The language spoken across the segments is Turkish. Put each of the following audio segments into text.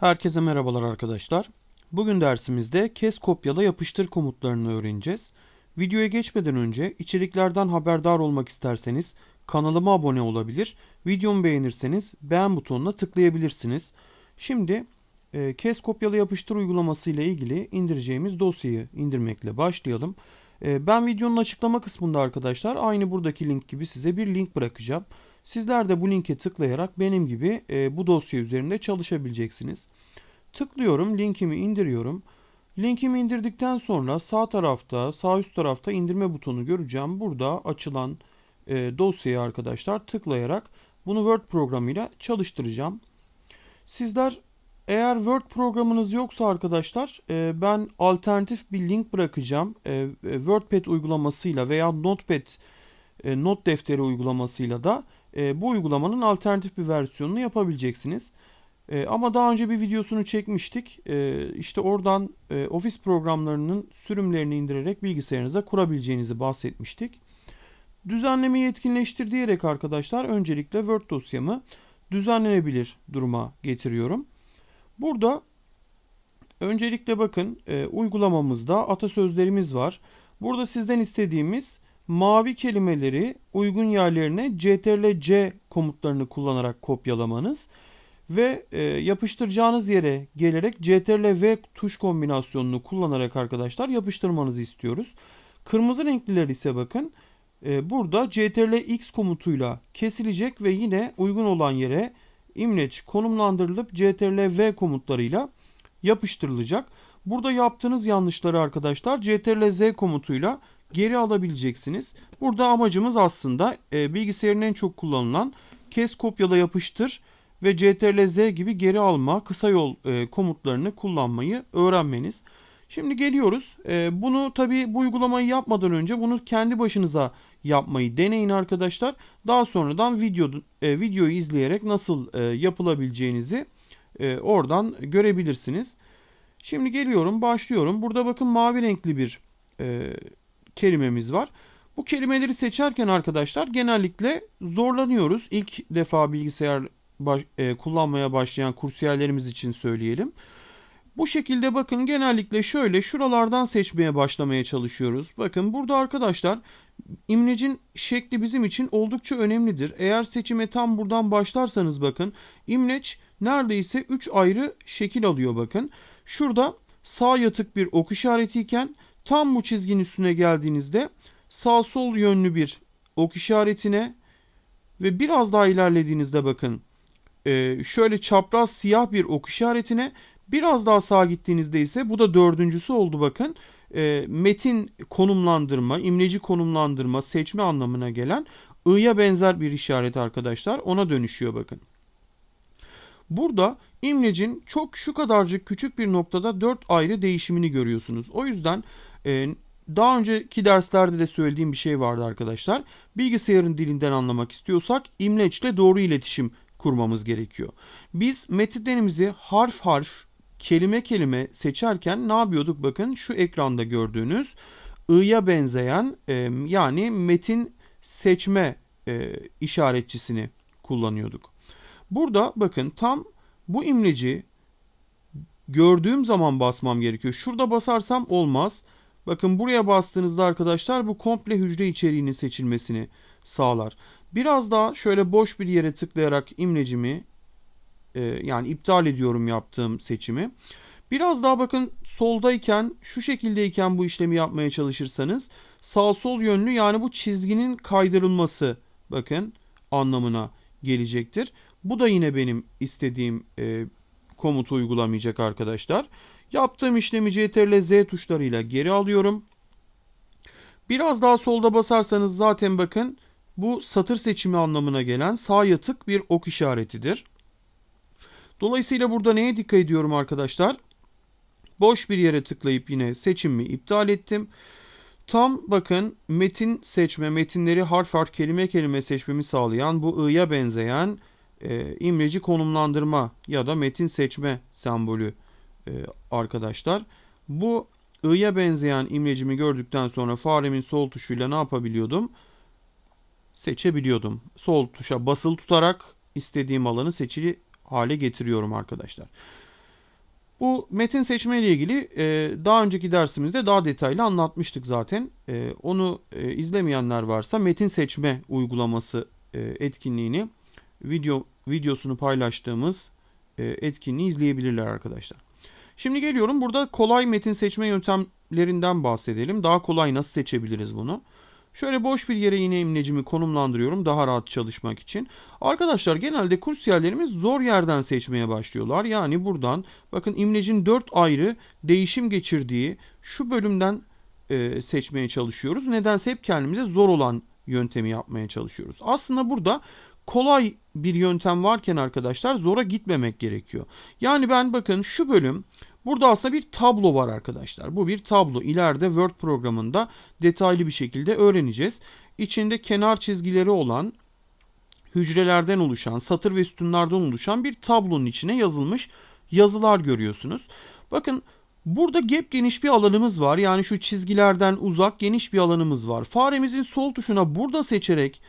Herkese merhabalar arkadaşlar. Bugün dersimizde kes kopyala yapıştır komutlarını öğreneceğiz. Videoya geçmeden önce içeriklerden haberdar olmak isterseniz kanalıma abone olabilir, videomu beğenirseniz beğen butonuna tıklayabilirsiniz. Şimdi e, kes kopyala yapıştır uygulaması ile ilgili indireceğimiz dosyayı indirmekle başlayalım. E, ben videonun açıklama kısmında arkadaşlar aynı buradaki link gibi size bir link bırakacağım. Sizler de bu linke tıklayarak benim gibi e, bu dosya üzerinde çalışabileceksiniz. Tıklıyorum, linkimi indiriyorum. Linkimi indirdikten sonra sağ tarafta, sağ üst tarafta indirme butonu göreceğim. Burada açılan e, dosyayı arkadaşlar tıklayarak bunu Word programıyla çalıştıracağım. Sizler eğer Word programınız yoksa arkadaşlar e, ben alternatif bir link bırakacağım. E, e, WordPad uygulamasıyla veya Notepad e, not defteri uygulamasıyla da e, bu uygulamanın alternatif bir versiyonunu yapabileceksiniz. E, ama daha önce bir videosunu çekmiştik. E, işte oradan e, ofis programlarının sürümlerini indirerek bilgisayarınıza kurabileceğinizi bahsetmiştik. Düzenlemeyi etkinleştir diyerek arkadaşlar öncelikle Word dosyamı düzenlenebilir duruma getiriyorum. Burada öncelikle bakın e, uygulamamızda atasözlerimiz var. Burada sizden istediğimiz mavi kelimeleri uygun yerlerine CTRL-C komutlarını kullanarak kopyalamanız ve e, yapıştıracağınız yere gelerek CTRL-V tuş kombinasyonunu kullanarak arkadaşlar yapıştırmanızı istiyoruz. Kırmızı renkliler ise bakın e, burada CTRL-X komutuyla kesilecek ve yine uygun olan yere imleç konumlandırılıp CTRL-V komutlarıyla yapıştırılacak. Burada yaptığınız yanlışları arkadaşlar CTRL-Z komutuyla geri alabileceksiniz. Burada amacımız aslında e, bilgisayarın en çok kullanılan kes kopyala yapıştır ve CTRL-Z gibi geri alma kısa yol e, komutlarını kullanmayı öğrenmeniz. Şimdi geliyoruz. E, bunu tabi bu uygulamayı yapmadan önce bunu kendi başınıza yapmayı deneyin arkadaşlar. Daha sonradan video e, videoyu izleyerek nasıl e, yapılabileceğinizi e, oradan görebilirsiniz. Şimdi geliyorum, başlıyorum. Burada bakın mavi renkli bir e, kelimemiz var. Bu kelimeleri seçerken arkadaşlar genellikle zorlanıyoruz. İlk defa bilgisayar baş, e, kullanmaya başlayan kursiyerlerimiz için söyleyelim. Bu şekilde bakın genellikle şöyle şuralardan seçmeye başlamaya çalışıyoruz. Bakın burada arkadaşlar imlecin şekli bizim için oldukça önemlidir. Eğer seçime tam buradan başlarsanız bakın imleç neredeyse 3 ayrı şekil alıyor bakın. Şurada sağ yatık bir ok işaretiyken tam bu çizginin üstüne geldiğinizde sağ sol yönlü bir ok işaretine ve biraz daha ilerlediğinizde bakın e, şöyle çapraz siyah bir ok işaretine biraz daha sağa gittiğinizde ise bu da dördüncüsü oldu bakın e, metin konumlandırma, imleci konumlandırma, seçme anlamına gelen i'ya benzer bir işaret arkadaşlar ona dönüşüyor bakın. Burada imlecin çok şu kadarcık küçük bir noktada dört ayrı değişimini görüyorsunuz. O yüzden e, daha önceki derslerde de söylediğim bir şey vardı arkadaşlar. Bilgisayarın dilinden anlamak istiyorsak imleçle doğru iletişim kurmamız gerekiyor. Biz metinlerimizi harf harf, kelime kelime seçerken ne yapıyorduk? Bakın şu ekranda gördüğünüz i'ya benzeyen e, yani metin seçme e, işaretçisini kullanıyorduk. Burada bakın tam bu imleci gördüğüm zaman basmam gerekiyor. Şurada basarsam olmaz. Bakın buraya bastığınızda arkadaşlar bu komple hücre içeriğinin seçilmesini sağlar. Biraz daha şöyle boş bir yere tıklayarak imlecimi e, yani iptal ediyorum yaptığım seçimi. Biraz daha bakın soldayken şu şekildeyken bu işlemi yapmaya çalışırsanız sağ sol yönlü yani bu çizginin kaydırılması bakın anlamına gelecektir. Bu da yine benim istediğim e, komutu uygulamayacak arkadaşlar. Yaptığım işlemi CTRL Z tuşlarıyla geri alıyorum. Biraz daha solda basarsanız zaten bakın bu satır seçimi anlamına gelen sağ yatık bir ok işaretidir. Dolayısıyla burada neye dikkat ediyorum arkadaşlar? Boş bir yere tıklayıp yine seçimimi iptal ettim. Tam bakın metin seçme, metinleri harf harf kelime kelime seçmemi sağlayan bu i'ya benzeyen e, imleci konumlandırma ya da metin seçme sembolü e, arkadaşlar. Bu i'ya benzeyen imlecimi gördükten sonra faremin sol tuşuyla ne yapabiliyordum? Seçebiliyordum. Sol tuşa basılı tutarak istediğim alanı seçili hale getiriyorum arkadaşlar. Bu metin seçme ile ilgili e, daha önceki dersimizde daha detaylı anlatmıştık zaten. E, onu e, izlemeyenler varsa metin seçme uygulaması e, etkinliğini video videosunu paylaştığımız e, etkinliği izleyebilirler arkadaşlar. Şimdi geliyorum burada kolay metin seçme yöntemlerinden bahsedelim. Daha kolay nasıl seçebiliriz bunu? Şöyle boş bir yere yine imlecimi konumlandırıyorum daha rahat çalışmak için. Arkadaşlar genelde kursiyerlerimiz zor yerden seçmeye başlıyorlar. Yani buradan bakın imlecin 4 ayrı değişim geçirdiği şu bölümden e, seçmeye çalışıyoruz. Nedense hep kendimize zor olan yöntemi yapmaya çalışıyoruz. Aslında burada kolay bir yöntem varken arkadaşlar zora gitmemek gerekiyor. Yani ben bakın şu bölüm Burada aslında bir tablo var arkadaşlar. Bu bir tablo. İleride Word programında detaylı bir şekilde öğreneceğiz. İçinde kenar çizgileri olan hücrelerden oluşan, satır ve sütunlardan oluşan bir tablonun içine yazılmış yazılar görüyorsunuz. Bakın burada gep geniş bir alanımız var. Yani şu çizgilerden uzak geniş bir alanımız var. Faremizin sol tuşuna burada seçerek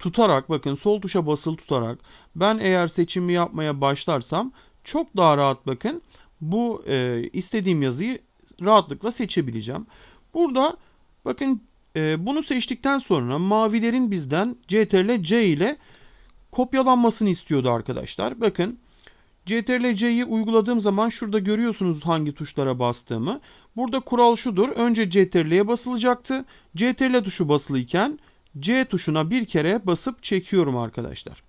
tutarak bakın sol tuşa basılı tutarak ben eğer seçimi yapmaya başlarsam çok daha rahat bakın bu e, istediğim yazıyı rahatlıkla seçebileceğim. Burada bakın e, bunu seçtikten sonra mavilerin bizden CTRL C ile kopyalanmasını istiyordu arkadaşlar. Bakın CTRL C'yi uyguladığım zaman şurada görüyorsunuz hangi tuşlara bastığımı. Burada kural şudur. Önce CTRL'ye basılacaktı. CTRL tuşu basılıyken C tuşuna bir kere basıp çekiyorum arkadaşlar.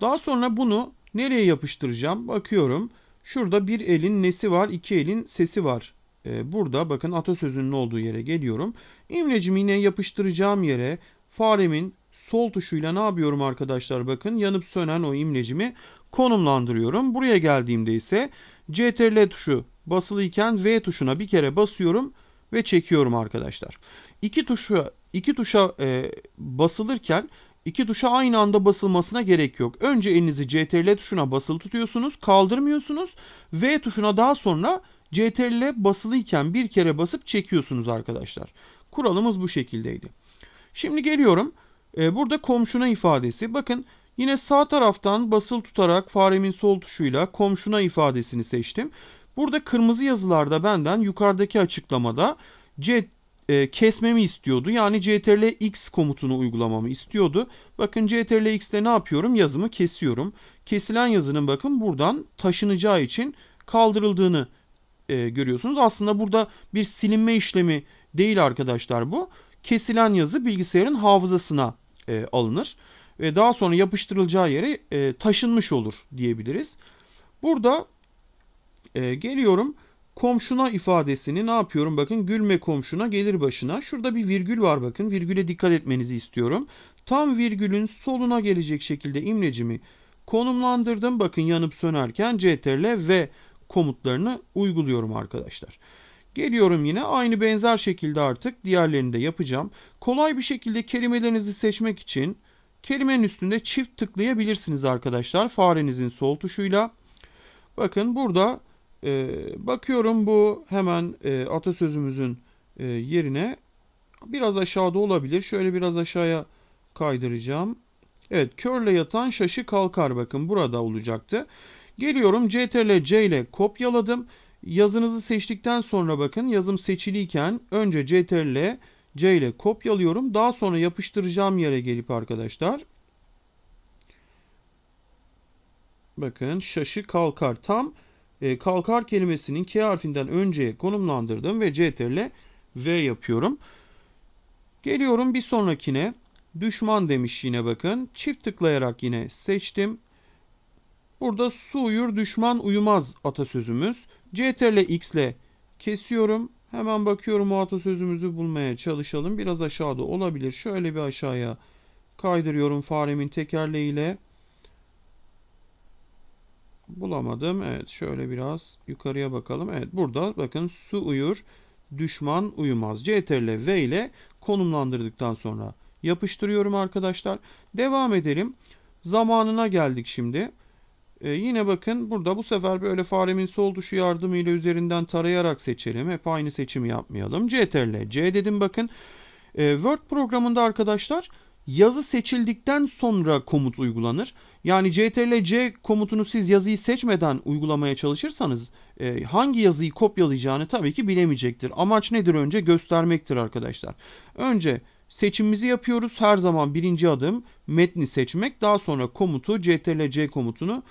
Daha sonra bunu nereye yapıştıracağım? Bakıyorum. Şurada bir elin nesi var, iki elin sesi var. Ee, burada bakın atasözünün olduğu yere geliyorum. İmlecimi yine yapıştıracağım yere faremin sol tuşuyla ne yapıyorum arkadaşlar bakın yanıp sönen o imlecimi konumlandırıyorum. Buraya geldiğimde ise CTRL tuşu basılıyken V tuşuna bir kere basıyorum ve çekiyorum arkadaşlar. İki tuşa iki tuşa e, basılırken İki tuşa aynı anda basılmasına gerek yok. Önce elinizi CTRL tuşuna basılı tutuyorsunuz, kaldırmıyorsunuz. V tuşuna daha sonra CTRL basılıyken bir kere basıp çekiyorsunuz arkadaşlar. Kuralımız bu şekildeydi. Şimdi geliyorum. Ee, burada komşuna ifadesi. Bakın yine sağ taraftan basılı tutarak faremin sol tuşuyla komşuna ifadesini seçtim. Burada kırmızı yazılarda benden yukarıdaki açıklamada C e, kesmemi istiyordu. Yani CTRL X komutunu uygulamamı istiyordu. Bakın CTRL X'te ne yapıyorum? Yazımı kesiyorum. Kesilen yazının bakın buradan taşınacağı için kaldırıldığını e, görüyorsunuz. Aslında burada bir silinme işlemi değil arkadaşlar bu. Kesilen yazı bilgisayarın hafızasına e, alınır ve daha sonra yapıştırılacağı yere e, taşınmış olur diyebiliriz. Burada e, geliyorum komşuna ifadesini ne yapıyorum? Bakın gülme komşuna gelir başına. Şurada bir virgül var bakın. Virgüle dikkat etmenizi istiyorum. Tam virgülün soluna gelecek şekilde imlecimi konumlandırdım. Bakın yanıp sönerken CTRL ve komutlarını uyguluyorum arkadaşlar. Geliyorum yine aynı benzer şekilde artık diğerlerini de yapacağım. Kolay bir şekilde kelimelerinizi seçmek için kelimenin üstünde çift tıklayabilirsiniz arkadaşlar farenizin sol tuşuyla. Bakın burada e, bakıyorum bu hemen e, atasözümüzün e, yerine biraz aşağıda olabilir. Şöyle biraz aşağıya kaydıracağım. Evet körle yatan şaşı kalkar bakın burada olacaktı. Geliyorum CTRL C ile kopyaladım. Yazınızı seçtikten sonra bakın yazım seçiliyken önce CTRL C ile kopyalıyorum. Daha sonra yapıştıracağım yere gelip arkadaşlar bakın şaşı kalkar tam e, kalkar kelimesinin K harfinden önce konumlandırdım ve CTRL V yapıyorum. Geliyorum bir sonrakine. Düşman demiş yine bakın. Çift tıklayarak yine seçtim. Burada su uyur düşman uyumaz atasözümüz. CTRL X ile kesiyorum. Hemen bakıyorum o atasözümüzü bulmaya çalışalım. Biraz aşağıda olabilir. Şöyle bir aşağıya kaydırıyorum faremin tekerleğiyle. Bulamadım. Evet şöyle biraz yukarıya bakalım. Evet burada bakın su uyur düşman uyumaz. CTRL V ile konumlandırdıktan sonra yapıştırıyorum arkadaşlar. Devam edelim. Zamanına geldik şimdi. Ee, yine bakın burada bu sefer böyle faremin sol tuşu yardımıyla üzerinden tarayarak seçelim. Hep aynı seçimi yapmayalım. CTRL C dedim bakın. Ee, Word programında arkadaşlar yazı seçildikten sonra komut uygulanır. Yani CTRL-C komutunu siz yazıyı seçmeden uygulamaya çalışırsanız e, hangi yazıyı kopyalayacağını tabii ki bilemeyecektir. Amaç nedir önce? Göstermektir arkadaşlar. Önce seçimimizi yapıyoruz. Her zaman birinci adım metni seçmek. Daha sonra komutu CTRL-C komutunu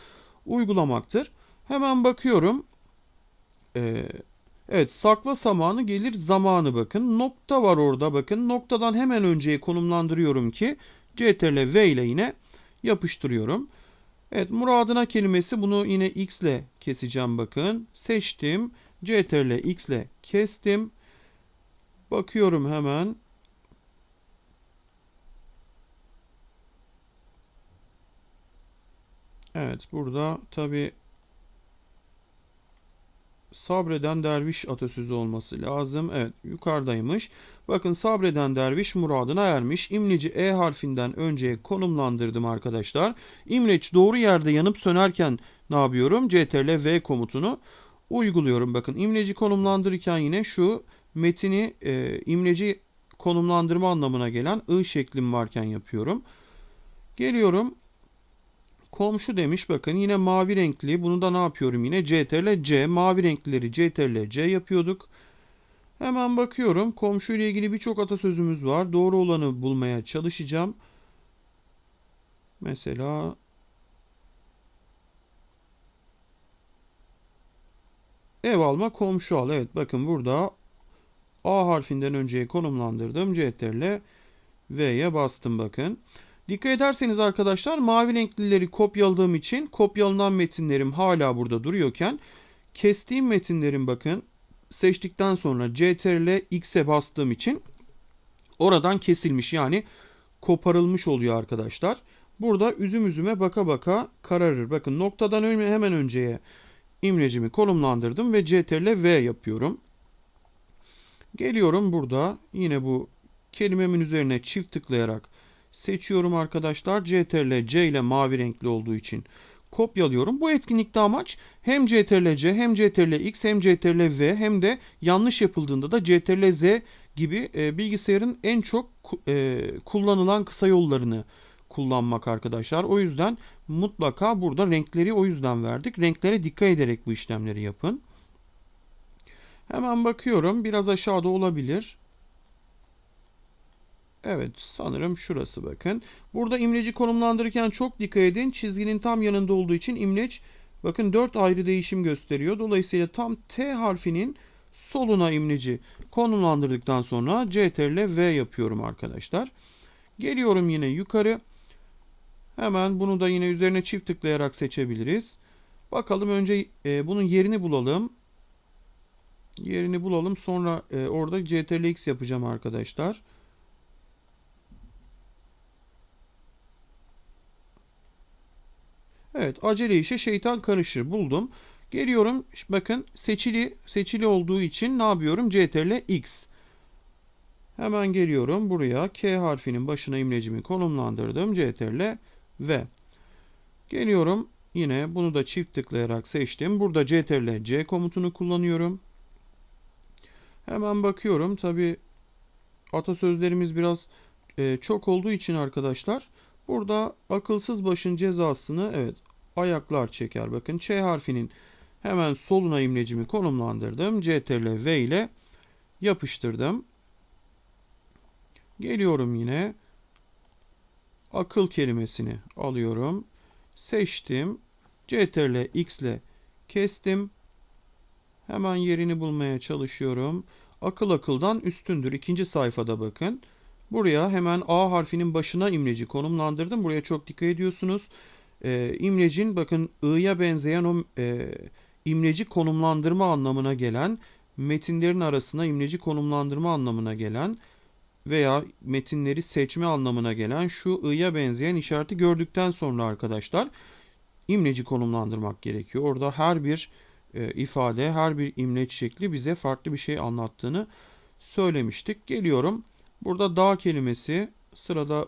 uygulamaktır. Hemen bakıyorum. Ee, evet sakla zamanı gelir zamanı bakın. Nokta var orada bakın. Noktadan hemen önceye konumlandırıyorum ki CTRL V ile yine yapıştırıyorum. Evet muradına kelimesi bunu yine X ile keseceğim bakın. Seçtim. CTRL X ile kestim. Bakıyorum hemen. Evet burada tabi sabreden derviş atasözü olması lazım. Evet yukarıdaymış. Bakın sabreden derviş muradına ermiş. İmleci E harfinden önceye konumlandırdım arkadaşlar. İmleç doğru yerde yanıp sönerken ne yapıyorum? CTRL V komutunu uyguluyorum. Bakın imleci konumlandırırken yine şu metini e, imleci konumlandırma anlamına gelen I şeklim varken yapıyorum. Geliyorum Komşu demiş bakın yine mavi renkli. Bunu da ne yapıyorum yine? CTRL C. Mavi renklileri CTRL C yapıyorduk. Hemen bakıyorum. Komşu ile ilgili birçok atasözümüz var. Doğru olanı bulmaya çalışacağım. Mesela ev alma komşu al. Evet bakın burada A harfinden önceye konumlandırdım. CTRL V'ye bastım bakın. Dikkat ederseniz arkadaşlar mavi renklileri kopyaladığım için kopyalanan metinlerim hala burada duruyorken kestiğim metinlerin bakın seçtikten sonra CTRL X'e bastığım için oradan kesilmiş yani koparılmış oluyor arkadaşlar. Burada üzüm üzüme baka baka kararır. Bakın noktadan hemen önceye imlecimi konumlandırdım ve CTRL V yapıyorum. Geliyorum burada yine bu kelimemin üzerine çift tıklayarak seçiyorum arkadaşlar. CTRL C ile mavi renkli olduğu için kopyalıyorum. Bu etkinlikte amaç hem CTRL C hem CTRL X hem CTRL V hem de yanlış yapıldığında da CTRL Z gibi e, bilgisayarın en çok e, kullanılan kısa yollarını kullanmak arkadaşlar. O yüzden mutlaka burada renkleri o yüzden verdik. Renklere dikkat ederek bu işlemleri yapın. Hemen bakıyorum. Biraz aşağıda olabilir. Evet sanırım şurası bakın. Burada imleci konumlandırırken çok dikkat edin. Çizginin tam yanında olduğu için imleç bakın 4 ayrı değişim gösteriyor. Dolayısıyla tam T harfinin soluna imleci konumlandırdıktan sonra CTRL V yapıyorum arkadaşlar. Geliyorum yine yukarı. Hemen bunu da yine üzerine çift tıklayarak seçebiliriz. Bakalım önce e, bunun yerini bulalım. Yerini bulalım. Sonra e, orada CTRL X yapacağım arkadaşlar. Evet acele işe şeytan karışır buldum. Geliyorum bakın seçili seçili olduğu için ne yapıyorum? CTRL X. Hemen geliyorum buraya K harfinin başına imlecimi konumlandırdım. CTRL V. Geliyorum yine bunu da çift tıklayarak seçtim. Burada CTRL C komutunu kullanıyorum. Hemen bakıyorum. Tabi atasözlerimiz biraz e, çok olduğu için arkadaşlar Burada akılsız başın cezasını evet ayaklar çeker. Bakın Ç harfinin hemen soluna imlecimi konumlandırdım. CTRL V ile yapıştırdım. Geliyorum yine. Akıl kelimesini alıyorum. Seçtim. CTRL X ile kestim. Hemen yerini bulmaya çalışıyorum. Akıl akıldan üstündür. İkinci sayfada bakın. Buraya hemen A harfinin başına imleci konumlandırdım. Buraya çok dikkat ediyorsunuz. E, imlecin bakın I'ya benzeyen o e, imleci konumlandırma anlamına gelen metinlerin arasına imleci konumlandırma anlamına gelen veya metinleri seçme anlamına gelen şu I'ya benzeyen işareti gördükten sonra arkadaşlar imleci konumlandırmak gerekiyor. Orada her bir e, ifade, her bir imleç şekli bize farklı bir şey anlattığını söylemiştik. Geliyorum. Burada dağ kelimesi sırada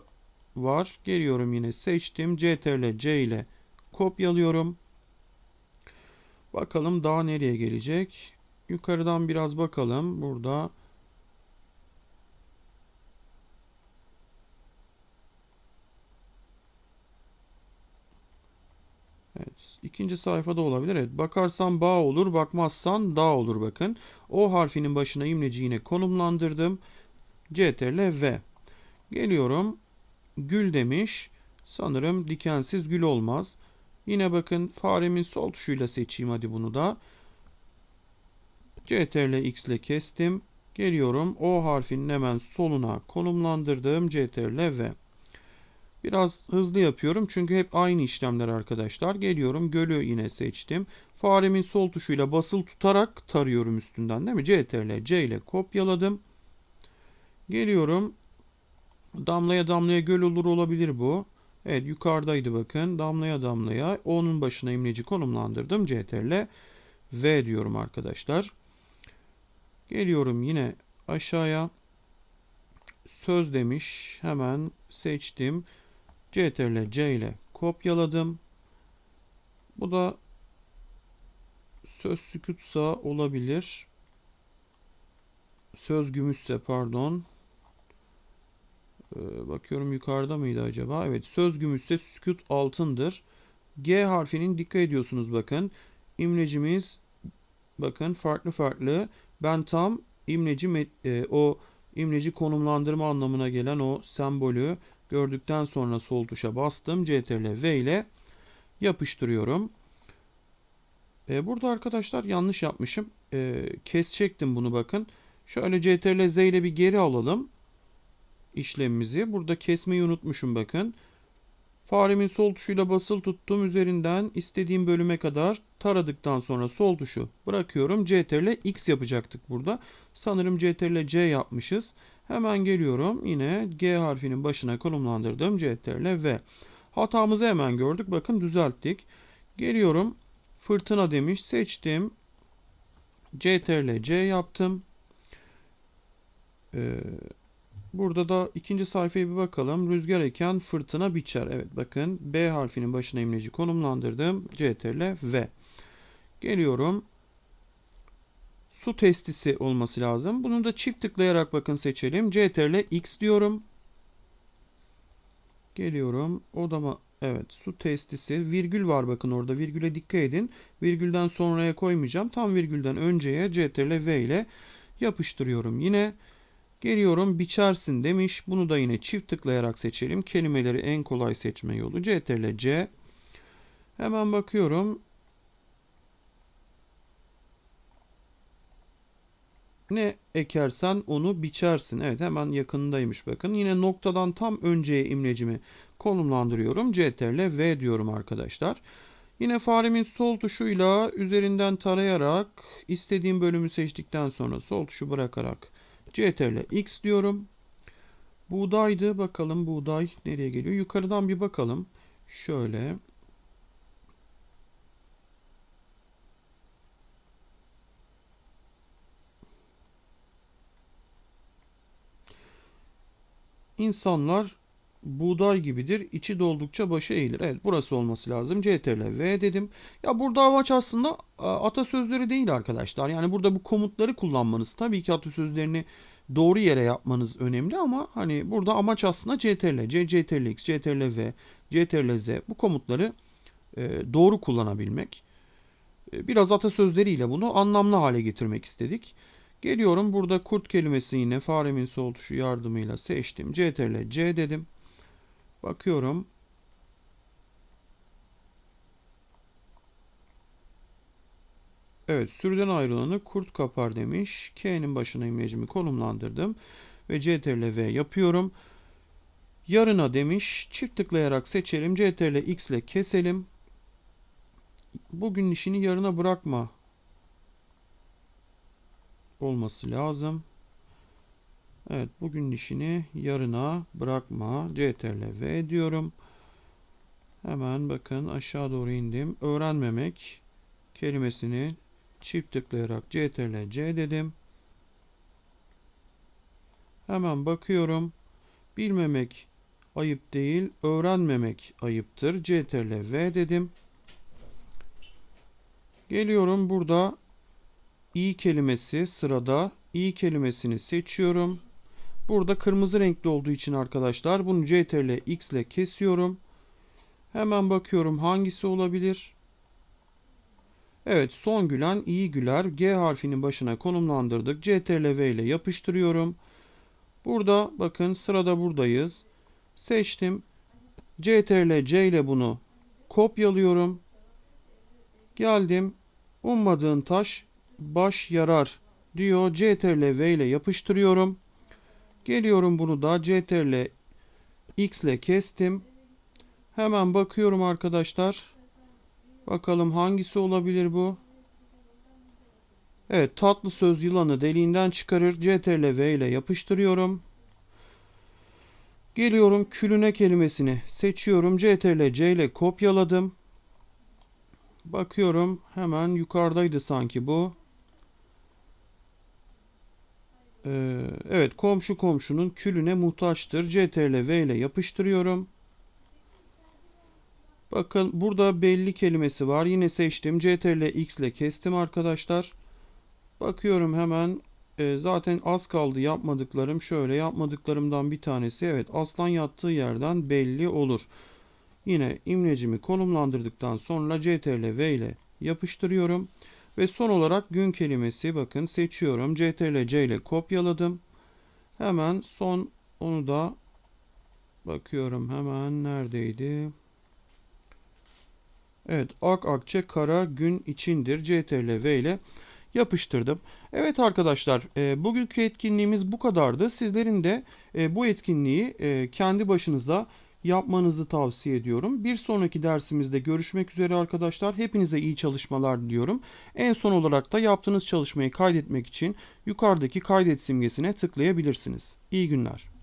var. Geliyorum yine seçtim. Ctrl C ile kopyalıyorum. Bakalım daha nereye gelecek. Yukarıdan biraz bakalım. Burada Evet. ikinci sayfada olabilir. Evet. Bakarsan bağ olur, bakmazsan dağ olur bakın. O harfinin başına imleci yine konumlandırdım. CTRL V. Geliyorum. Gül demiş. Sanırım dikensiz gül olmaz. Yine bakın faremin sol tuşuyla seçeyim hadi bunu da. CTRL X ile kestim. Geliyorum. O harfinin hemen soluna konumlandırdım. CTRL V. Biraz hızlı yapıyorum çünkü hep aynı işlemler arkadaşlar. Geliyorum gölü yine seçtim. Faremin sol tuşuyla basılı tutarak tarıyorum üstünden değil mi? CTRL C ile kopyaladım. Geliyorum. Damlaya damlaya göl olur olabilir bu. Evet yukarıdaydı bakın. Damlaya damlaya onun başına imleci konumlandırdım. CTRL V diyorum arkadaşlar. Geliyorum yine aşağıya. Söz demiş. Hemen seçtim. CTRL C ile kopyaladım. Bu da söz sükutsa olabilir. Söz gümüşse pardon. Ee, bakıyorum yukarıda mıydı acaba? Evet söz gümüşse sükut altındır. G harfinin dikkat ediyorsunuz bakın. İmlecimiz bakın farklı farklı. Ben tam imleci e, o imleci konumlandırma anlamına gelen o sembolü gördükten sonra sol tuşa bastım. CTRL V ile yapıştırıyorum. E, burada arkadaşlar yanlış yapmışım. E, kesecektim bunu bakın. Şöyle CTRL Z ile bir geri alalım işlemimizi. Burada kesmeyi unutmuşum bakın. Faremin sol tuşuyla basılı tuttuğum üzerinden istediğim bölüme kadar taradıktan sonra sol tuşu bırakıyorum. CTRL X yapacaktık burada. Sanırım CTRL C yapmışız. Hemen geliyorum. Yine G harfinin başına konumlandırdım. CTRL V. Hatamızı hemen gördük. Bakın düzelttik. Geliyorum. Fırtına demiş. Seçtim. CTRL C yaptım. Ee, Burada da ikinci sayfaya bir bakalım. Rüzgar eken fırtına biçer. Evet bakın B harfinin başına imleci konumlandırdım. CTRL V. Geliyorum. Su testisi olması lazım. Bunu da çift tıklayarak bakın seçelim. CTRL X diyorum. Geliyorum. Odama evet su testisi. Virgül var bakın orada. Virgüle dikkat edin. Virgülden sonraya koymayacağım. Tam virgülden önceye CTRL V ile yapıştırıyorum. Yine Geliyorum biçersin demiş. Bunu da yine çift tıklayarak seçelim. Kelimeleri en kolay seçme yolu CTRL C. Hemen bakıyorum. Ne ekersen onu biçersin. Evet hemen yakındaymış bakın. Yine noktadan tam önceye imlecimi konumlandırıyorum. CTRL V diyorum arkadaşlar. Yine faremin sol tuşuyla üzerinden tarayarak istediğim bölümü seçtikten sonra sol tuşu bırakarak CTRL X diyorum. Buğdaydı. Bakalım buğday nereye geliyor? Yukarıdan bir bakalım. Şöyle. İnsanlar buğday gibidir. İçi doldukça başı eğilir. Evet burası olması lazım. CTRL V dedim. Ya burada amaç aslında atasözleri değil arkadaşlar. Yani burada bu komutları kullanmanız. Tabii ki atasözlerini doğru yere yapmanız önemli ama hani burada amaç aslında CTRL C, CTRL X, CTRL V, CTRL Z bu komutları e, doğru kullanabilmek. E, biraz atasözleriyle bunu anlamlı hale getirmek istedik. Geliyorum burada kurt kelimesi yine faremin sol tuşu yardımıyla seçtim. CTRL C dedim. Bakıyorum. Evet sürüden ayrılanı kurt kapar demiş. K'nin başına imlecimi konumlandırdım. Ve CTRL V yapıyorum. Yarına demiş. Çift tıklayarak seçelim. CTRL X ile keselim. Bugün işini yarına bırakma olması lazım. Evet bugün işini yarına bırakma. CTRL V diyorum. Hemen bakın aşağı doğru indim. Öğrenmemek kelimesini çift tıklayarak CTRL C dedim. Hemen bakıyorum. Bilmemek ayıp değil, öğrenmemek ayıptır. CTRL V dedim. Geliyorum burada i kelimesi sırada i kelimesini seçiyorum. Burada kırmızı renkli olduğu için arkadaşlar bunu CTRL X ile kesiyorum. Hemen bakıyorum hangisi olabilir. Evet son gülen iyi güler. G harfinin başına konumlandırdık. CTRL V ile yapıştırıyorum. Burada bakın sırada buradayız. Seçtim. CTRL C ile bunu kopyalıyorum. Geldim. Ummadığın taş baş yarar diyor. CTRL V ile yapıştırıyorum. Geliyorum bunu da CTRL X ile kestim. Hemen bakıyorum arkadaşlar. Bakalım hangisi olabilir bu? Evet tatlı söz yılanı deliğinden çıkarır. CTRL V ile yapıştırıyorum. Geliyorum külüne kelimesini seçiyorum. CTRL C ile kopyaladım. Bakıyorum hemen yukarıdaydı sanki bu. Ee, evet komşu komşunun külüne muhtaçtır. CTRL V ile yapıştırıyorum. Bakın burada belli kelimesi var. Yine seçtim. CTRL X ile kestim arkadaşlar. Bakıyorum hemen e, zaten az kaldı yapmadıklarım. Şöyle yapmadıklarımdan bir tanesi. Evet aslan yattığı yerden belli olur. Yine imlecimi konumlandırdıktan sonra CTRL V ile yapıştırıyorum. Ve son olarak gün kelimesi bakın seçiyorum. CTRL C ile kopyaladım. Hemen son onu da bakıyorum hemen neredeydi? Evet ak akçe kara gün içindir. CTRL V ile yapıştırdım. Evet arkadaşlar e, bugünkü etkinliğimiz bu kadardı. Sizlerin de e, bu etkinliği e, kendi başınıza yapmanızı tavsiye ediyorum. Bir sonraki dersimizde görüşmek üzere arkadaşlar. Hepinize iyi çalışmalar diliyorum. En son olarak da yaptığınız çalışmayı kaydetmek için yukarıdaki kaydet simgesine tıklayabilirsiniz. İyi günler.